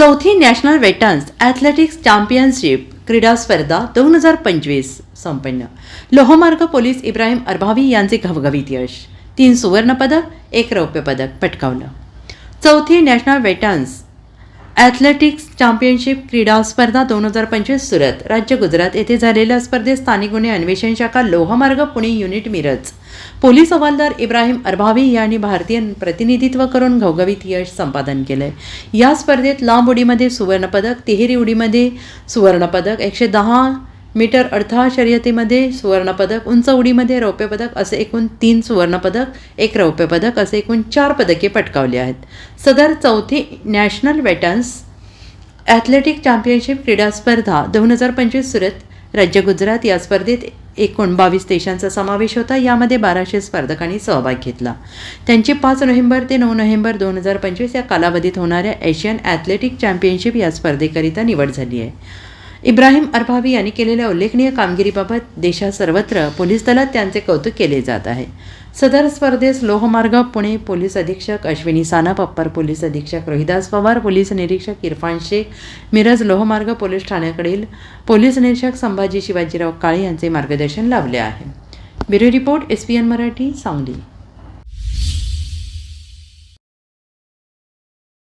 चौथी national वेटन्स athletics championship क्रीडा स्पर्धा दोन हजार पंचवीस संपन्न. लोहमार्ग पोलीस इब्राहिम अरभावी यांचे घवघवीत यश. तीन सुवर्णपदक एक रौप्य पदक पटकावलं. चौथी नॅशनल वेटन्स ॲथलेटिक्स चॅम्पियनशिप क्रीडा स्पर्धा दोन हजार पंचवीस सुरत. राज्य गुजरात येथे झालेल्या स्पर्धेत स्थानिक गुन्हे अन्वेषण शाखा लोहमार्ग पुणे युनिट मिरज. पोलीस हवालदार इब्राहिम अरभावी यांनी भारतीय प्रतिनिधित्व करून घवघवीत यश संपादन केलंय. या स्पर्धेत लांब उडीमध्ये सुवर्णपदक तिहेरी उडीमध्ये सुवर्णपदक एकशे दहा मीटर अडथळा शर्यतीमध्ये सुवर्णपदक उंच उडीमध्ये रौप्यपदक असे एकूण तीन सुवर्णपदक एक रौप्यपदक असे एकूण चार पदके पटकावली आहेत. सदर चौथी नॅशनल वेटन्स ॲथलेटिक चॅम्पियनशिप क्रीडा स्पर्धा दोन हजार पंचवीस सुरत राज्य गुजरात या स्पर्धेत एकूण बावीस देशांचा समावेश होता. यामध्ये बाराशे स्पर्धकांनी सहभाग घेतला. त्यांची पाच नोव्हेंबर ते नऊ नोव्हेंबर दोन हजार पंचवीस या कालावधीत होणाऱ्या एशियन ॲथलेटिक चॅम्पियनशिप या स्पर्धेकरिता निवड झाली आहे. इब्राहिम अरभावी यांनी केलेल्या उल्लेखनीय कामगिरीबाबत देशात सर्वत्र पोलीस दलात त्यांचे कौतुक केले जात आहे. सदर स्पर्धेस लोहमार्ग पुणे पोलीस अधीक्षक अश्विनी सानप अप्पर पोलीस अधीक्षक रोहिदास पवार पोलीस निरीक्षक इरफान शेख मिरज लोहमार्ग पोलीस ठाण्याकडील पोलीस निरीक्षक संभाजी शिवाजीराव काळे यांचे मार्गदर्शन लाभले आहे. Bureau report S P N Marathi Sangli.